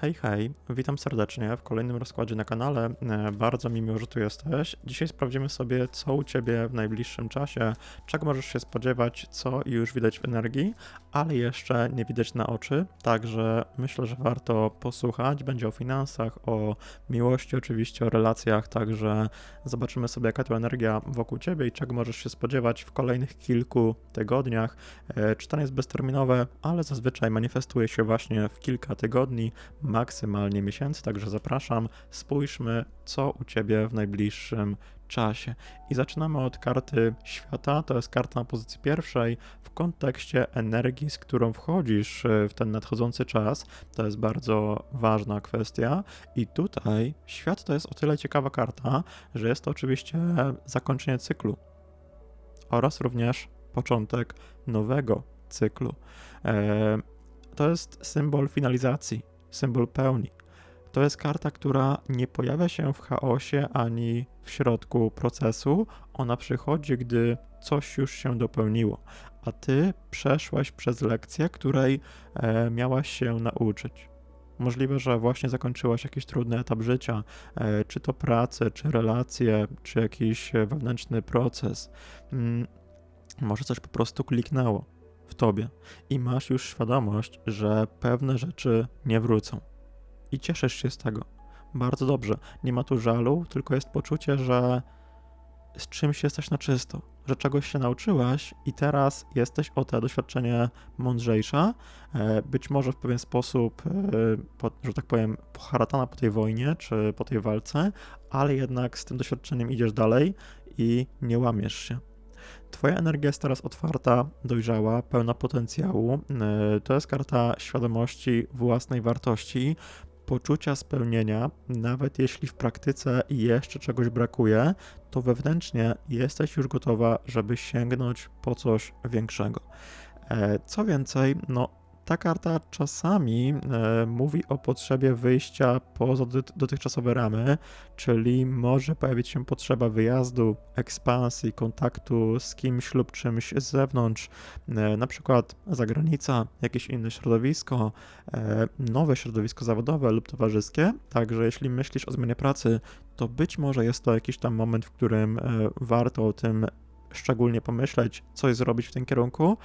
Hej, hej, witam serdecznie w kolejnym rozkładzie na kanale. E, Bardzo mi miło, że tu jesteś. Dzisiaj sprawdzimy sobie, co u Ciebie w najbliższym czasie, czego możesz się spodziewać, co już widać w energii, ale jeszcze nie widać na oczy. Także myślę, że warto posłuchać. Będzie o finansach, o miłości, oczywiście o relacjach. Także zobaczymy sobie, jaka to energia wokół Ciebie i czego możesz się spodziewać w kolejnych kilku tygodniach. E, Czytanie jest bezterminowe, ale zazwyczaj manifestuje się właśnie w kilka tygodni maksymalnie miesięcy, także zapraszam, spójrzmy, co u Ciebie w najbliższym czasie. I zaczynamy od karty świata, to jest karta na pozycji pierwszej w kontekście energii, z którą wchodzisz e, w ten nadchodzący czas. To jest bardzo ważna kwestia i tutaj świat to jest o tyle ciekawa karta, że jest to oczywiście zakończenie cyklu oraz również początek nowego cyklu. E, to jest symbol finalizacji, symbol pełni. To jest karta, która nie pojawia się w chaosie ani w środku procesu. Ona przychodzi, gdy coś już się dopełniło, a ty przeszłaś przez lekcję, której e, miałaś się nauczyć. Możliwe, że właśnie zakończyłaś jakiś trudny etap życia, e, czy to pracę, czy relacje, czy jakiś wewnętrzny proces. Mm, może coś po prostu kliknęło w tobie i masz już świadomość, że pewne rzeczy nie wrócą. I cieszysz się z tego. Bardzo dobrze. Nie ma tu żalu, tylko jest poczucie, że z czymś jesteś na czysto, że czegoś się nauczyłaś i teraz jesteś o te doświadczenie mądrzejsza, e, być może w pewien sposób, e, że tak powiem, poharatana po tej wojnie czy po tej walce, ale jednak z tym doświadczeniem idziesz dalej i nie łamiesz się. Twoja energia jest teraz otwarta, dojrzała, pełna potencjału. E, To jest karta świadomości własnej wartości, poczucia spełnienia, nawet jeśli w praktyce jeszcze czegoś brakuje, to wewnętrznie jesteś już gotowa, żeby sięgnąć po coś większego. E, Co więcej, no ta karta czasami e, mówi o potrzebie wyjścia poza doty- dotychczasowe ramy, czyli może pojawić się potrzeba wyjazdu, ekspansji, kontaktu z kimś lub czymś z zewnątrz, e, na przykład zagranica, jakieś inne środowisko, e, nowe środowisko zawodowe lub towarzyskie. Także jeśli myślisz o zmianie pracy, to być może jest to jakiś tam moment, w którym warto o tym szczególnie pomyśleć, coś zrobić w tym kierunku.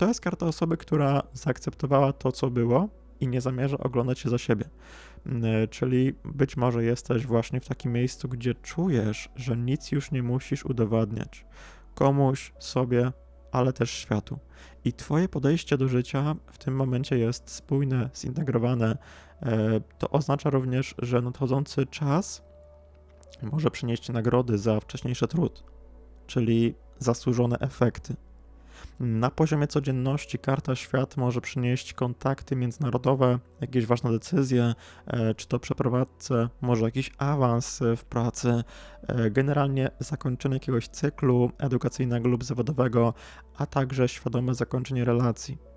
To jest karta osoby, która zaakceptowała to, co było i nie zamierza oglądać się za siebie. E, Czyli być może jesteś właśnie w takim miejscu, gdzie czujesz, że nic już nie musisz udowadniać komuś, sobie, ale też światu. I Twoje podejście do życia w tym momencie jest spójne, zintegrowane. E, To oznacza również, że nadchodzący czas może przynieść nagrody za wcześniejszy trud, czyli zasłużone efekty. Na poziomie codzienności karta świat może przynieść kontakty międzynarodowe, jakieś ważne decyzje, e, czy to przeprowadzce, może jakiś awans e, w pracy, e, generalnie zakończenie jakiegoś cyklu edukacyjnego lub zawodowego, a także świadome zakończenie relacji.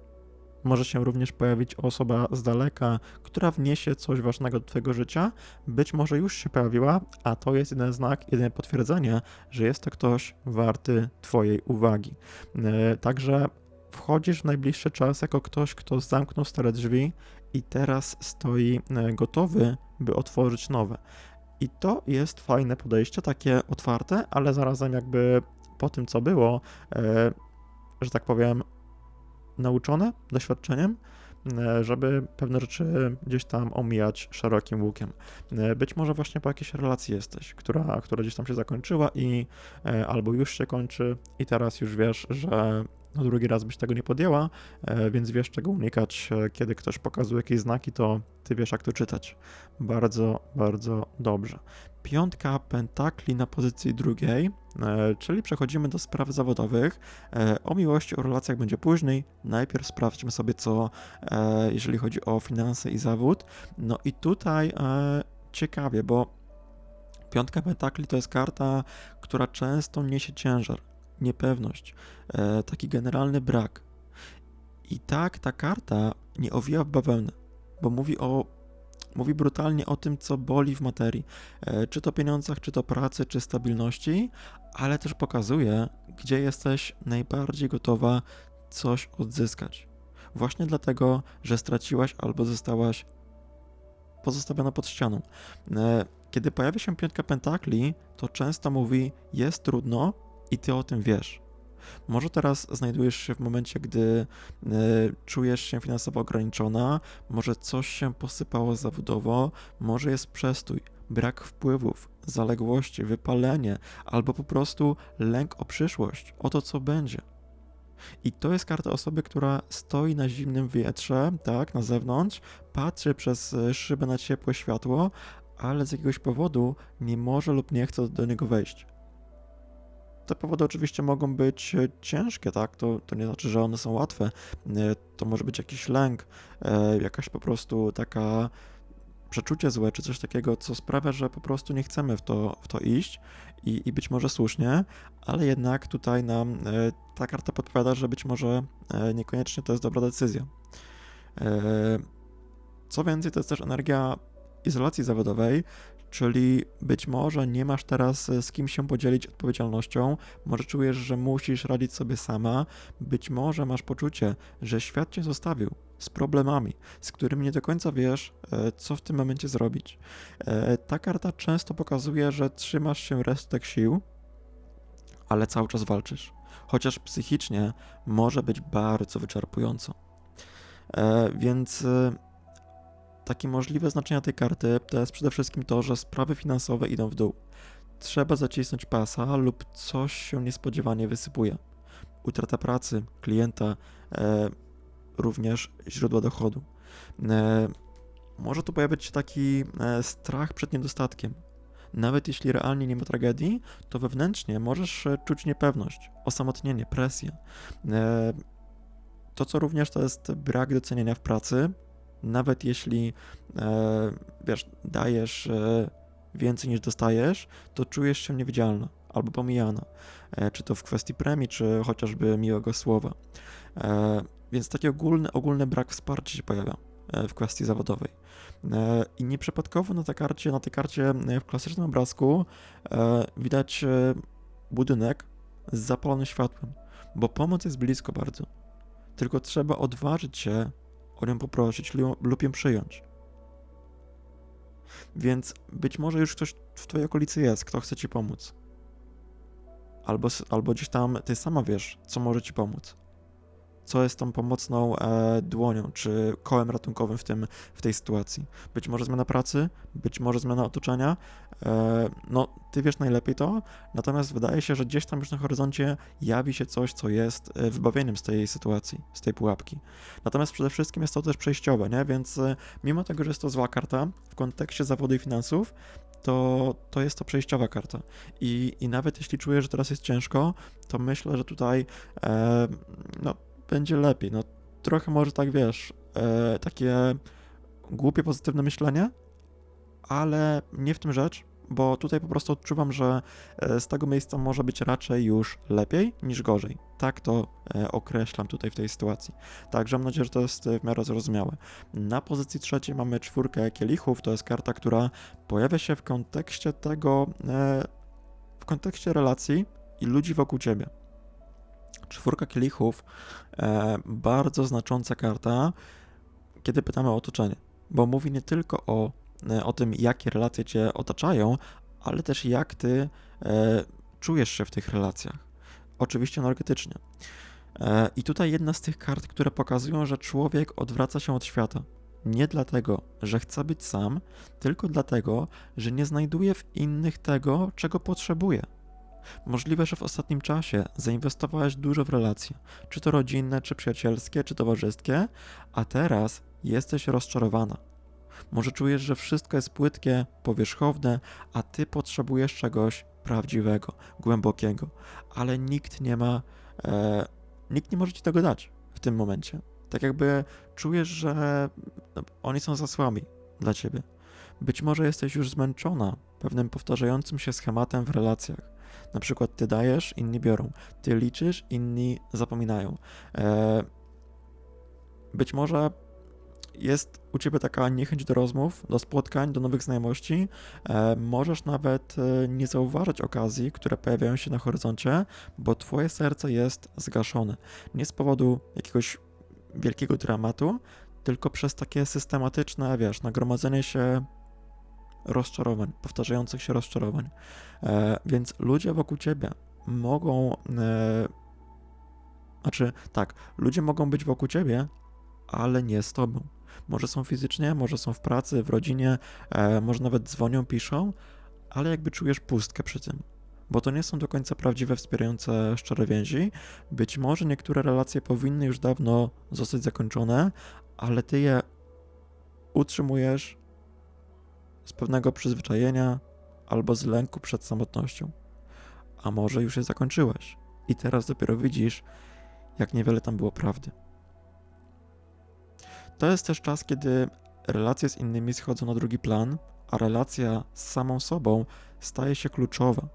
Może się również pojawić osoba z daleka, która wniesie coś ważnego do Twojego życia. Być może już się pojawiła, a to jest jeden znak, jedyne potwierdzenie, że jest to ktoś warty Twojej uwagi. E, Także wchodzisz w najbliższy czas jako ktoś, kto zamknął stare drzwi i teraz stoi e, gotowy, by otworzyć nowe. I to jest fajne podejście, takie otwarte, ale zarazem jakby po tym, co było, e, że tak powiem, nauczone doświadczeniem, e, żeby pewne rzeczy gdzieś tam omijać szerokim łukiem. E, Być może właśnie po jakiejś relacji jesteś, która, która gdzieś tam się zakończyła i e, albo już się kończy i teraz już wiesz, że no drugi raz byś tego nie podjęła, e, więc wiesz czego unikać. E, Kiedy ktoś pokazuje jakieś znaki, to ty wiesz jak to czytać. Bardzo, bardzo dobrze. Piątka pentakli na pozycji drugiej, e, czyli przechodzimy do spraw zawodowych. O miłości, o relacjach będzie później. Najpierw sprawdźmy sobie, co jeżeli chodzi o finanse i zawód. No i tutaj ciekawie, bo piątka pentakli to jest karta, która często niesie ciężar, niepewność, e, taki generalny brak. I tak ta karta nie owija w bawełnę, bo mówi o mówi brutalnie o tym, co boli w materii. E, Czy to pieniądzach, czy to pracy, czy stabilności, ale też pokazuje, gdzie jesteś najbardziej gotowa coś odzyskać. Właśnie dlatego, że straciłaś albo zostałaś pozostawiona pod ścianą. E, Kiedy pojawia się piątka pentakli, to często mówi: Jest trudno i ty o tym wiesz. Może teraz znajdujesz się w momencie, gdy e, czujesz się finansowo ograniczona, może coś się posypało zawodowo, może jest przestój, brak wpływów, zaległości, wypalenie, albo po prostu lęk o przyszłość, o to, co będzie. I to jest karta osoby, która stoi na zimnym wietrze, tak, na zewnątrz, patrzy przez e, szybę na ciepłe światło, ale z jakiegoś powodu nie może lub nie chce do niego wejść. Te powody oczywiście mogą być e, ciężkie, tak? To, to nie znaczy, że one są łatwe. E, To może być jakiś lęk, e, jakaś po prostu taka przeczucie złe, czy coś takiego, co sprawia, że po prostu nie chcemy w to, w to iść i, i być może słusznie, ale jednak tutaj nam ta karta podpowiada, że być może niekoniecznie to jest dobra decyzja. Co więcej, to jest też energia izolacji zawodowej, czyli być może nie masz teraz e, z kim się podzielić odpowiedzialnością, może czujesz, że musisz radzić sobie sama, być może masz poczucie, że świat cię zostawił z problemami, z którymi nie do końca wiesz, e, co w tym momencie zrobić. E, Ta karta często pokazuje, że trzymasz się resztek sił, ale cały czas walczysz, chociaż psychicznie może być bardzo wyczerpująco. Więc takie możliwe znaczenia tej karty to jest przede wszystkim to, że sprawy finansowe idą w dół. Trzeba zacisnąć pasa lub coś się niespodziewanie wysypuje. Utrata pracy, klienta, e, również źródła dochodu. E, może tu pojawić się taki e, strach przed niedostatkiem. Nawet jeśli realnie nie ma tragedii, to wewnętrznie możesz e, czuć niepewność, osamotnienie, presję. E, to, co również to jest brak docenienia w pracy, nawet jeśli e, wiesz, dajesz e, więcej niż dostajesz, to czujesz się niewidzialna albo pomijana. E, czy to w kwestii premii, czy chociażby miłego słowa. Więc taki ogólny, ogólny brak wsparcia się pojawia w kwestii zawodowej. I nieprzypadkowo na tej karcie, na tej karcie w klasycznym obrazku widać budynek z zapalonym światłem, bo pomoc jest blisko bardzo. Tylko trzeba odważyć się o nią poprosić lu- lub ją przyjąć. Więc być może już ktoś w twojej okolicy jest, kto chce ci pomóc. Albo, albo gdzieś tam ty sama wiesz, co może ci pomóc. Co jest tą pomocną e, dłonią, czy kołem ratunkowym w, tym, w tej sytuacji. Być może zmiana pracy, być może zmiana otoczenia. E, no, ty wiesz najlepiej to, natomiast wydaje się, że gdzieś tam już na horyzoncie jawi się coś, co jest e, wybawieniem z tej sytuacji, z tej pułapki. Natomiast przede wszystkim jest to też przejściowe, nie? Więc e, mimo tego, że jest to zła karta w kontekście zawodu i finansów, to, to jest to przejściowa karta. I, I nawet jeśli czujesz, że teraz jest ciężko, to myślę, że tutaj e, no, będzie lepiej. No, trochę może tak wiesz, e, takie głupie, pozytywne myślenie, ale nie w tym rzecz, bo tutaj po prostu odczuwam, że e, z tego miejsca może być raczej już lepiej niż gorzej. Tak to e, określam tutaj w tej sytuacji. Także mam nadzieję, że to jest e, w miarę zrozumiałe. Na pozycji trzeciej mamy czwórkę kielichów. To jest karta, która pojawia się w kontekście tego, w kontekście relacji i ludzi wokół ciebie. Czwórka kielichów, e, bardzo znacząca karta, kiedy pytamy o otoczenie, bo mówi nie tylko o, e, o tym, jakie relacje cię otaczają, ale też jak ty e, czujesz się w tych relacjach. Oczywiście energetycznie. E, I tutaj jedna z tych kart, które pokazują, że człowiek odwraca się od świata. Nie dlatego, że chce być sam, tylko dlatego, że nie znajduje w innych tego, czego potrzebuje. Możliwe, że w ostatnim czasie zainwestowałeś dużo w relacje, czy to rodzinne, czy przyjacielskie, czy towarzyskie, a teraz jesteś rozczarowana. Może czujesz, że wszystko jest płytkie, powierzchowne, a ty potrzebujesz czegoś prawdziwego, głębokiego, ale nikt nie ma, e, nikt nie może ci tego dać w tym momencie. Tak jakby czujesz, że no, oni są za słabi dla ciebie. Być może jesteś już zmęczona pewnym powtarzającym się schematem w relacjach. Na przykład ty dajesz, inni biorą. Ty liczysz, inni zapominają. E, być może jest u ciebie taka niechęć do rozmów, do spotkań, do nowych znajomości. E, możesz nawet e, nie zauważyć okazji, które pojawiają się na horyzoncie, bo twoje serce jest zgaszone. Nie z powodu jakiegoś wielkiego dramatu, tylko przez takie systematyczne, wiesz, nagromadzenie się rozczarowań, powtarzających się rozczarowań. E, więc ludzie wokół ciebie mogą, e, znaczy tak, ludzie mogą być wokół ciebie, ale nie z tobą. Może są fizycznie, może są w pracy, w rodzinie, e, może nawet dzwonią, piszą, ale jakby czujesz pustkę przy tym. Bo to nie są do końca prawdziwe, wspierające szczere więzi. Być może niektóre relacje powinny już dawno zostać zakończone, ale ty je utrzymujesz z pewnego przyzwyczajenia albo z lęku przed samotnością. A może już je zakończyłeś i teraz dopiero widzisz, jak niewiele tam było prawdy. To jest też czas, kiedy relacje z innymi schodzą na drugi plan, a relacja z samą sobą staje się kluczowa.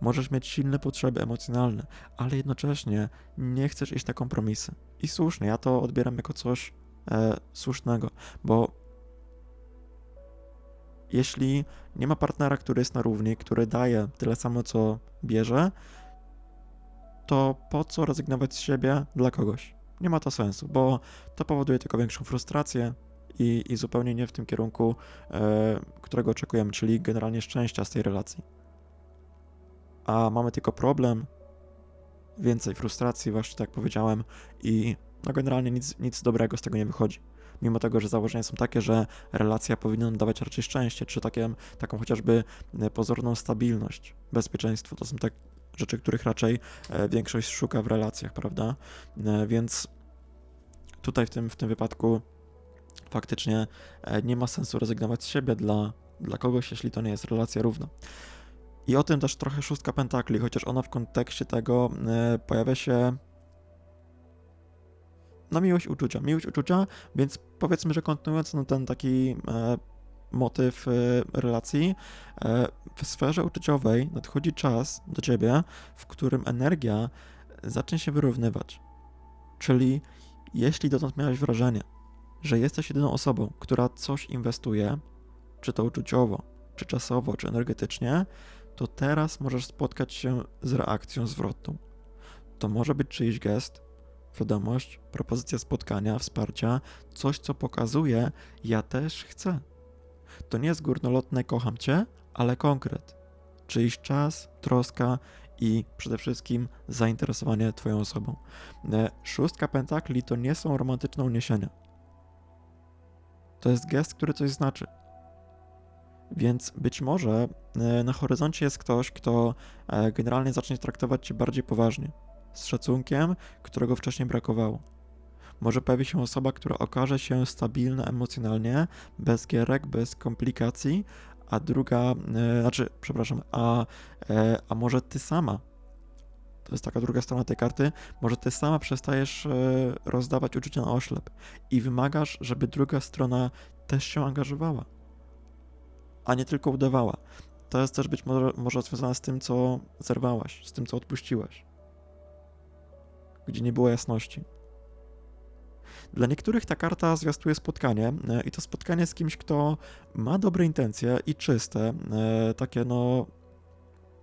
Możesz mieć silne potrzeby emocjonalne, ale jednocześnie nie chcesz iść na kompromisy. I słusznie, ja to odbieram jako coś e, słusznego, bo jeśli nie ma partnera, który jest na równi, który daje tyle samo, co bierze, to po co rezygnować z siebie dla kogoś? Nie ma to sensu, bo to powoduje tylko większą frustrację i, i zupełnie nie w tym kierunku, e, którego oczekujemy, czyli generalnie szczęścia z tej relacji. A mamy tylko problem, więcej frustracji, właśnie tak jak powiedziałem, i no generalnie nic, nic dobrego z tego nie wychodzi mimo tego, że założenia są takie, że relacja powinna dawać raczej szczęście, czy takie, taką chociażby e, pozorną stabilność, bezpieczeństwo. To są te rzeczy, których raczej e, większość szuka w relacjach, prawda? E, więc tutaj w tym, w tym wypadku faktycznie nie ma sensu rezygnować z siebie dla, dla kogoś, jeśli to nie jest relacja równa. I o tym też trochę szóstka pentakli, chociaż ona w kontekście tego pojawia się na miłość uczucia. Miłość uczucia, więc powiedzmy, że kontynuując no, ten taki e, motyw e, relacji, e, w sferze uczuciowej nadchodzi czas do ciebie, w którym energia zacznie się wyrównywać. Czyli jeśli dotąd miałeś wrażenie, że jesteś jedyną osobą, która coś inwestuje, czy to uczuciowo, czy czasowo, czy energetycznie, to teraz możesz spotkać się z reakcją zwrotną. To może być czyjś gest, wiadomość, propozycja spotkania, wsparcia, coś, co pokazuje, ja też chcę. To nie jest górnolotne kocham cię, ale konkret. Czyjś czas, troska i przede wszystkim zainteresowanie Twoją osobą. E, szóstka pentakli to nie są romantyczne uniesienia. To jest gest, który coś znaczy. Więc być może e, na horyzoncie jest ktoś, kto e, generalnie zacznie traktować Cię bardziej poważnie z szacunkiem, którego wcześniej brakowało. Może pojawi się osoba, która okaże się stabilna emocjonalnie, bez gierek, bez komplikacji, a druga, e, znaczy, przepraszam, a, e, a może ty sama, to jest taka druga strona tej karty, może ty sama przestajesz e, rozdawać uczucia na oślep i wymagasz, żeby druga strona też się angażowała, a nie tylko udawała. To jest też być może, może związane z tym, co zerwałaś, z tym, co odpuściłaś gdzie nie było jasności. Dla niektórych ta karta zwiastuje spotkanie e, i to spotkanie z kimś, kto ma dobre intencje i czyste, e, takie no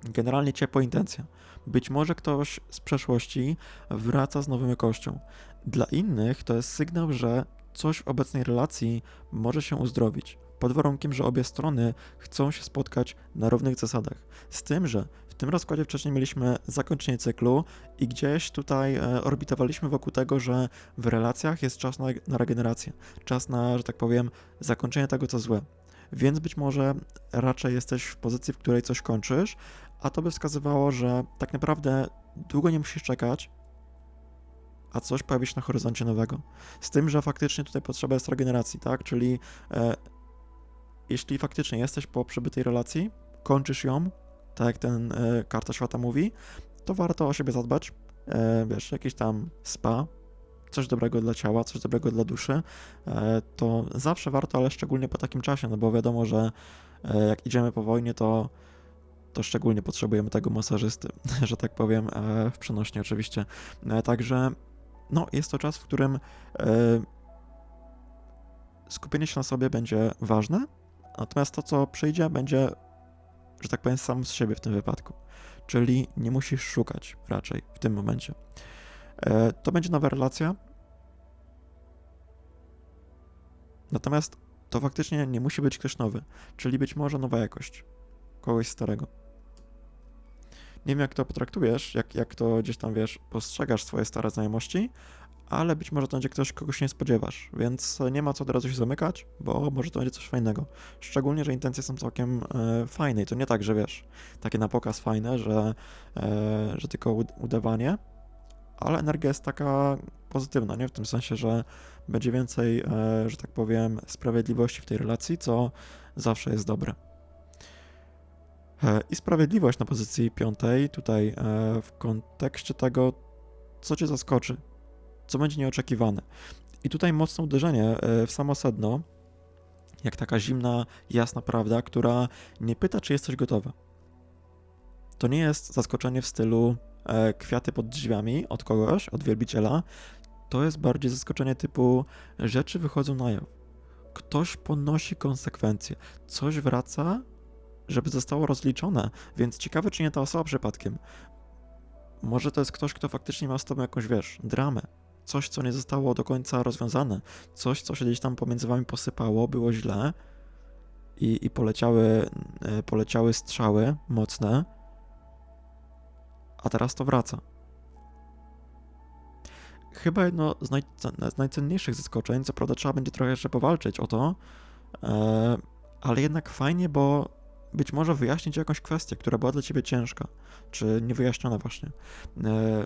generalnie ciepłe intencje. Być może ktoś z przeszłości wraca z nową jakością. Dla innych to jest sygnał, że coś w obecnej relacji może się uzdrowić pod warunkiem, że obie strony chcą się spotkać na równych zasadach. Z tym, że tym rozkładzie wcześniej mieliśmy zakończenie cyklu i gdzieś tutaj e, orbitowaliśmy wokół tego, że w relacjach jest czas na, na regenerację, czas na, że tak powiem, zakończenie tego, co złe. Więc być może raczej jesteś w pozycji, w której coś kończysz, a to by wskazywało, że tak naprawdę długo nie musisz czekać, a coś pojawi się na horyzoncie nowego. Z tym, że faktycznie tutaj potrzeba jest regeneracji, tak? Czyli e, jeśli faktycznie jesteś po przebytej relacji, kończysz ją, tak jak ten e, karta świata mówi, to warto o siebie zadbać. E, wiesz, jakiś tam spa, coś dobrego dla ciała, coś dobrego dla duszy, e, to zawsze warto, ale szczególnie po takim czasie, no bo wiadomo, że e, jak idziemy po wojnie, to to szczególnie potrzebujemy tego masażysty, że tak powiem, e, w przenośnie oczywiście. E, także no, jest to czas, w którym skupienie się na sobie będzie ważne, Natomiast to, co przyjdzie, będzie, że tak powiem, sam z siebie w tym wypadku. Czyli nie musisz szukać raczej w tym momencie. E, to będzie nowa relacja. Natomiast to faktycznie nie musi być ktoś nowy, czyli być może nowa jakość kogoś starego. Nie wiem, jak to potraktujesz, jak, jak to gdzieś tam wiesz, postrzegasz swoje stare znajomości, ale być może to będzie ktoś, kogo się nie spodziewasz, więc nie ma co od razu się zamykać, bo może to będzie coś fajnego. Szczególnie, że intencje są całkiem e, fajne i to nie tak, że wiesz, takie na pokaz fajne, że, e, że tylko ud- udawanie, ale energia jest taka pozytywna, nie? W tym sensie, że będzie więcej, e, że tak powiem, sprawiedliwości w tej relacji, co zawsze jest dobre. E, I sprawiedliwość na pozycji piątej, tutaj e, w kontekście tego, co cię zaskoczy, co będzie nieoczekiwane. I tutaj mocne uderzenie e, w samo sedno, jak taka zimna, jasna prawda, która nie pyta, czy jesteś gotowa. To nie jest zaskoczenie w stylu e, kwiaty pod drzwiami od kogoś, od wielbiciela. To jest bardziej zaskoczenie typu rzeczy wychodzą na jaw. Ktoś ponosi konsekwencje. Coś wraca, żeby zostało rozliczone, więc ciekawe, czy nie ta osoba przypadkiem. Może to jest ktoś, kto faktycznie ma z tobą jakąś, wiesz, dramę. Coś, co nie zostało do końca rozwiązane. Coś, co się gdzieś tam pomiędzy wami posypało, było źle i, i poleciały, e, poleciały strzały mocne, a teraz to wraca. Chyba jedno z, z najcenniejszych zaskoczeń, co prawda trzeba będzie trochę jeszcze powalczyć o to, e, ale jednak fajnie, bo być może wyjaśnić jakąś kwestię, która była dla ciebie ciężka, czy niewyjaśniona właśnie. E,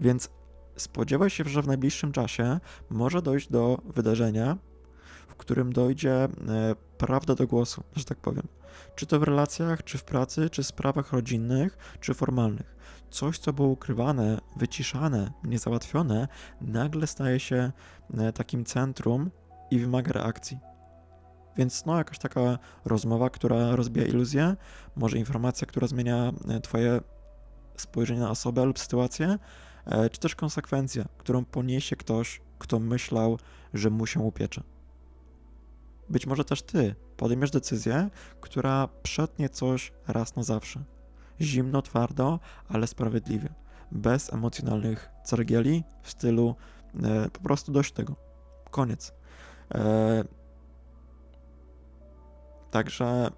więc spodziewaj się, że w najbliższym czasie może dojść do wydarzenia, w którym dojdzie e, prawda do głosu, że tak powiem. Czy to w relacjach, czy w pracy, czy sprawach rodzinnych, czy formalnych. Coś, co było ukrywane, wyciszane, niezałatwione, nagle staje się e, takim centrum i wymaga reakcji. Więc no, jakaś taka rozmowa, która rozbija iluzję, może informacja, która zmienia e, Twoje spojrzenie na osobę lub sytuację, czy też konsekwencja, którą poniesie ktoś, kto myślał, że mu się upiecze. Być może też Ty podejmiesz decyzję, która przetnie coś raz na zawsze. Zimno, twardo, ale sprawiedliwie. Bez emocjonalnych cergieli w stylu e, po prostu dość tego. Koniec. E, Także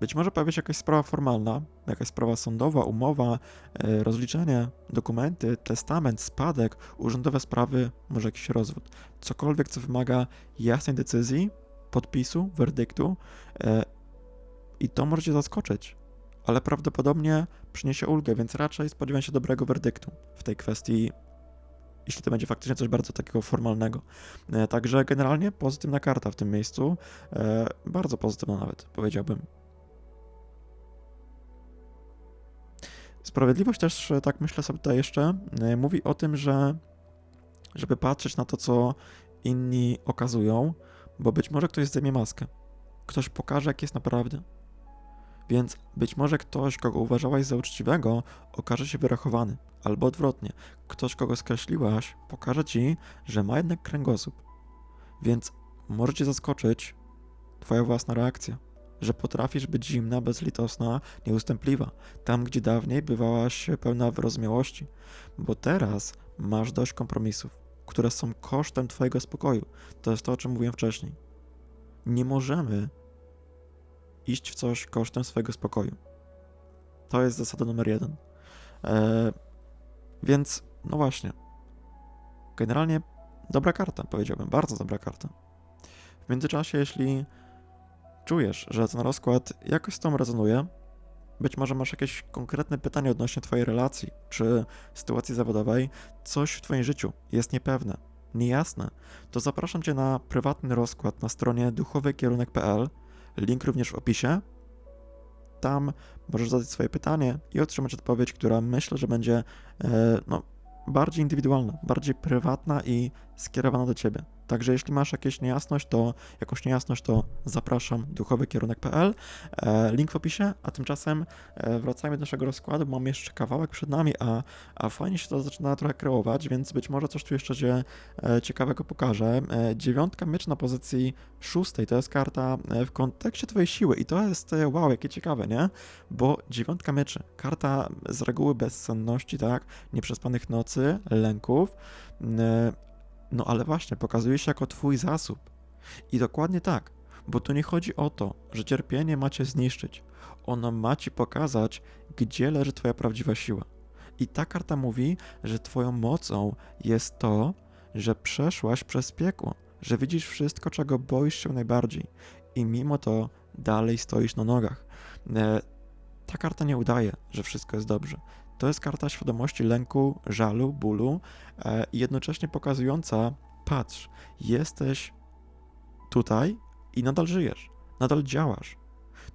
być może pojawi się jakaś sprawa formalna, jakaś sprawa sądowa, umowa, e, rozliczenie, dokumenty, testament, spadek, urzędowe sprawy, może jakiś rozwód. Cokolwiek, co wymaga jasnej decyzji, podpisu, werdyktu e, i to może cię zaskoczyć, ale prawdopodobnie przyniesie ulgę, więc raczej spodziewam się dobrego werdyktu w tej kwestii jeśli to będzie faktycznie coś bardzo takiego formalnego. E, także generalnie pozytywna karta w tym miejscu, bardzo pozytywna nawet, powiedziałbym. Sprawiedliwość też, e, tak myślę sobie tutaj jeszcze, mówi o tym, że żeby patrzeć na to, co inni okazują, bo być może ktoś zdejmie maskę. Ktoś pokaże, jak jest naprawdę. Więc być może ktoś, kogo uważałaś za uczciwego, okaże się wyrachowany, albo odwrotnie, ktoś, kogo skreśliłaś, pokaże ci, że ma jednak kręgosłup. Więc może cię zaskoczyć twoja własna reakcja, że potrafisz być zimna, bezlitosna, nieustępliwa, tam gdzie dawniej bywałaś pełna wyrozumiałości, bo teraz masz dość kompromisów, które są kosztem twojego spokoju. To jest to, o czym mówiłem wcześniej. Nie możemy iść w coś kosztem swojego spokoju. To jest zasada numer jeden. E, więc, no właśnie. Generalnie dobra karta, powiedziałbym, bardzo dobra karta. W międzyczasie, jeśli czujesz, że ten rozkład jakoś z tą rezonuje, być może masz jakieś konkretne pytanie odnośnie Twojej relacji czy sytuacji zawodowej, coś w Twoim życiu jest niepewne, niejasne, to zapraszam Cię na prywatny rozkład na stronie duchowykierunek.pl link również w opisie. Tam możesz zadać swoje pytanie i otrzymać odpowiedź, która myślę, że będzie e, no, bardziej indywidualna, bardziej prywatna i skierowana do ciebie. Także jeśli masz jakieś niejasność, to jakąś niejasność, to zapraszam duchowykierunek.pl. E, link w opisie, a tymczasem e, wracajmy do naszego rozkładu, bo mam jeszcze kawałek przed nami, a, a fajnie się to zaczyna trochę kreować, więc być może coś tu jeszcze się e, ciekawego pokażę. Dziewiątka miecz na pozycji szóstej, to jest karta w kontekście twojej siły i to jest wow, jakie ciekawe, nie? Bo dziewiątka mieczy, karta z reguły bezsenności, tak? Nieprzespanych nocy, lęków, No ale właśnie, pokazuje się jako twój zasób. I dokładnie tak, bo tu nie chodzi o to, że cierpienie macie zniszczyć. Ono ma ci pokazać, gdzie leży twoja prawdziwa siła. I ta karta mówi, że twoją mocą jest to, że przeszłaś przez piekło, że widzisz wszystko, czego boisz się najbardziej i mimo to dalej stoisz na nogach. E, ta karta nie udaje, że wszystko jest dobrze. To jest karta świadomości lęku, żalu, bólu e, i jednocześnie pokazująca, patrz, jesteś tutaj i nadal żyjesz, nadal działasz.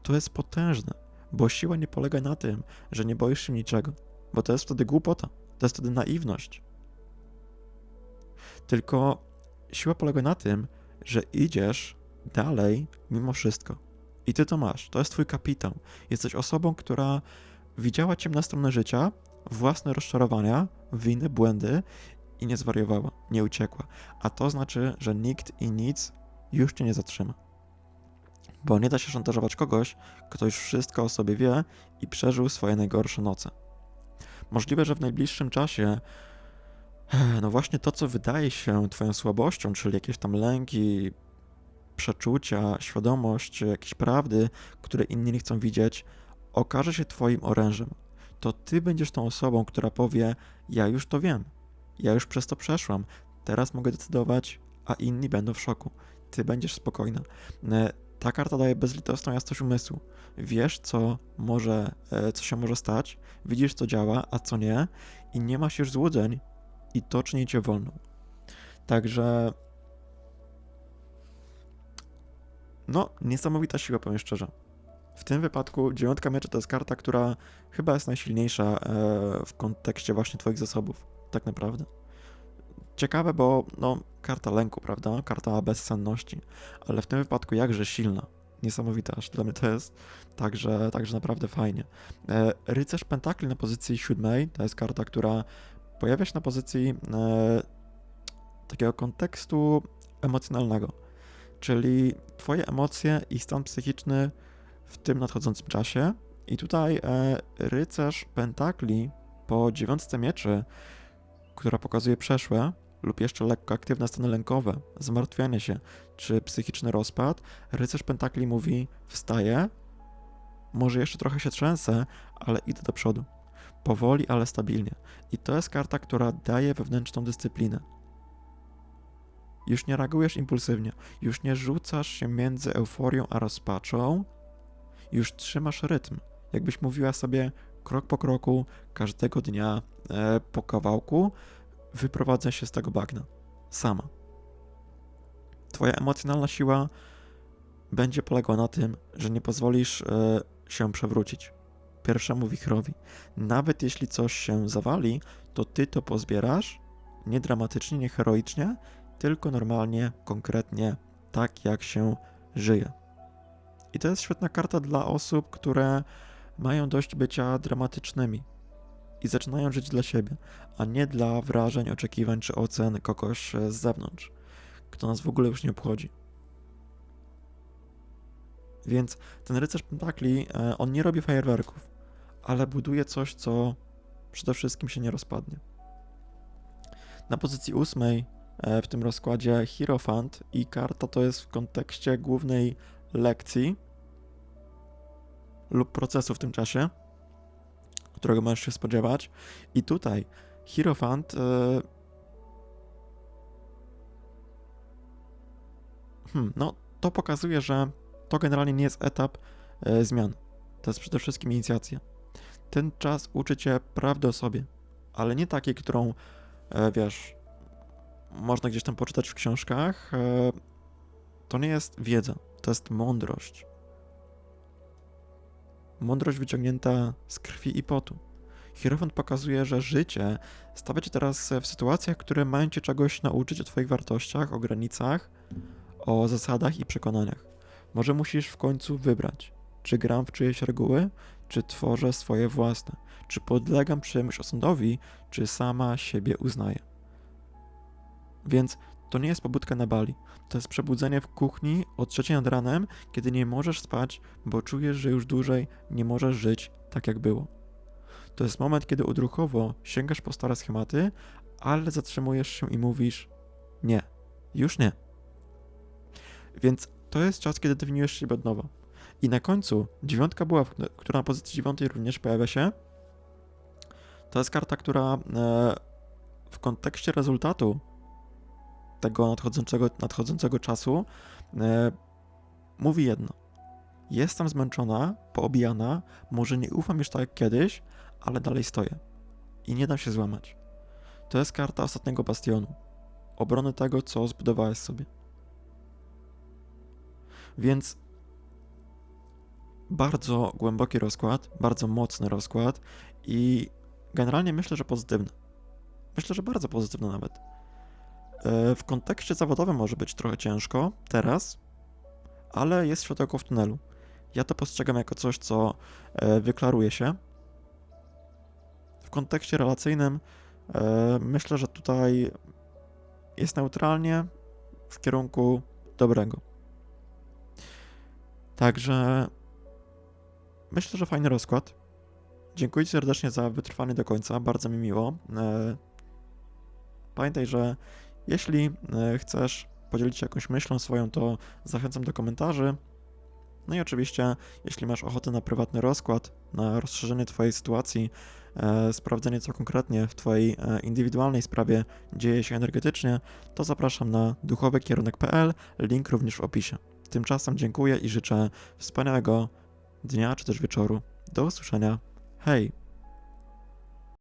To jest potężne, bo siła nie polega na tym, że nie boisz się niczego, bo to jest wtedy głupota, to jest wtedy naiwność. Tylko siła polega na tym, że idziesz dalej mimo wszystko. I ty to masz. To jest twój kapitał. Jesteś osobą, która widziała ciemne strony życia, własne rozczarowania, winy, błędy i nie zwariowała, nie uciekła. A to znaczy, że nikt i nic już cię nie zatrzyma. Bo nie da się szantażować kogoś, kto już wszystko o sobie wie i przeżył swoje najgorsze noce. Możliwe, że w najbliższym czasie no właśnie to, co wydaje się twoją słabością, czyli jakieś tam lęki, przeczucia, świadomość, jakieś prawdy, które inni nie chcą widzieć, okaże się twoim orężem. To ty będziesz tą osobą, która powie: Ja już to wiem, ja już przez to przeszłam, teraz mogę decydować, a inni będą w szoku. Ty będziesz spokojna. E, Ta karta daje bezlitosną jasność umysłu. Wiesz, co może, e, co się może stać, widzisz, co działa, a co nie, i nie masz już złudzeń, i to czyni cię wolną. Także. No, niesamowita siła, powiem szczerze. W tym wypadku dziewiątka mieczy to jest karta, która chyba jest najsilniejsza e, w kontekście właśnie twoich zasobów, tak naprawdę. Ciekawe, bo no, karta lęku, prawda? Karta bezsenności, ale w tym wypadku jakże silna. Niesamowita, aż dla mnie to jest. Także, także naprawdę fajnie. E, rycerz Pentakli na pozycji siódmej to jest karta, która pojawia się na pozycji e, takiego kontekstu emocjonalnego, czyli Twoje emocje i stan psychiczny w tym nadchodzącym czasie. I tutaj e, rycerz Pentakli po dziewiątce mieczy, która pokazuje przeszłe lub jeszcze lekko aktywne stany lękowe, zmartwianie się czy psychiczny rozpad, rycerz Pentakli mówi: Wstaję, może jeszcze trochę się trzęsę, ale idę do przodu powoli, ale stabilnie. I to jest karta, która daje wewnętrzną dyscyplinę. Już nie reagujesz impulsywnie, już nie rzucasz się między euforią a rozpaczą, już trzymasz rytm. Jakbyś mówiła sobie krok po kroku, każdego dnia, e, po kawałku, wyprowadzę się z tego bagna. Sama. Twoja emocjonalna siła będzie polegała na tym, że nie pozwolisz e, się przewrócić pierwszemu wichrowi. Nawet jeśli coś się zawali, to ty to pozbierasz, nie dramatycznie, nie heroicznie, tylko normalnie, konkretnie, tak jak się żyje. I to jest świetna karta dla osób, które mają dość bycia dramatycznymi i zaczynają żyć dla siebie, a nie dla wrażeń, oczekiwań czy ocen kogoś z zewnątrz, kto nas w ogóle już nie obchodzi. Więc ten rycerz pentakli, e, on nie robi fajerwerków ale buduje coś, co przede wszystkim się nie rozpadnie. Na pozycji ósmej e, w tym rozkładzie Hierophant i karta to jest w kontekście głównej lekcji lub procesu w tym czasie, którego możesz się spodziewać. I tutaj Hierophant yy, hmm, no to pokazuje, że to generalnie nie jest etap yy, zmian. To jest przede wszystkim inicjacja ten czas uczy cię prawdy o sobie, ale nie takiej, którą, e, wiesz, można gdzieś tam poczytać w książkach. E, to nie jest wiedza, to jest mądrość. Mądrość wyciągnięta z krwi i potu. Hierofant pokazuje, że życie stawia cię teraz w sytuacjach, które mają cię czegoś nauczyć o twoich wartościach, o granicach, o zasadach i przekonaniach. Może musisz w końcu wybrać, czy gram w czyjeś reguły, czy tworzę swoje własne? Czy podlegam czyjemuś osądowi, czy sama siebie uznaję? Więc to nie jest pobudka na bali. To jest przebudzenie w kuchni o trzeciej nad ranem, kiedy nie możesz spać, bo czujesz, że już dłużej nie możesz żyć tak, jak było. To jest moment, kiedy odruchowo sięgasz po stare schematy, ale zatrzymujesz się i mówisz: Nie. Już nie. Więc to jest czas, kiedy definiujesz siebie od nowa. I na końcu dziewiątka była, która na pozycji dziewiątej również pojawia się. To jest karta, która e, w kontekście rezultatu tego nadchodzącego, nadchodzącego czasu e, mówi jedno. Jestem zmęczona, poobijana, może nie ufam już tak jak kiedyś, ale dalej stoję. I nie dam się złamać. To jest karta ostatniego bastionu. Obrony tego, co zbudowałeś sobie. Więc bardzo głęboki rozkład, bardzo mocny rozkład i generalnie myślę, że pozytywny. Myślę, że bardzo pozytywny nawet. E, W kontekście zawodowym może być trochę ciężko teraz, ale jest światełko w tunelu. Ja to postrzegam jako coś, co e, wyklaruje się. W kontekście relacyjnym e, myślę, że tutaj jest neutralnie w kierunku dobrego. Także myślę, że fajny rozkład. Dziękuję serdecznie za wytrwanie do końca, bardzo mi miło. Pamiętaj, że jeśli e, chcesz podzielić się jakąś myślą swoją, to zachęcam do komentarzy. No i oczywiście, jeśli masz ochotę na prywatny rozkład, na rozszerzenie Twojej sytuacji, e, sprawdzenie, co konkretnie w Twojej e, indywidualnej sprawie dzieje się energetycznie, to zapraszam na duchowykierunek.pl, link również w opisie. Tymczasem dziękuję i życzę wspaniałego dnia czy też wieczoru. Do usłyszenia. Hej!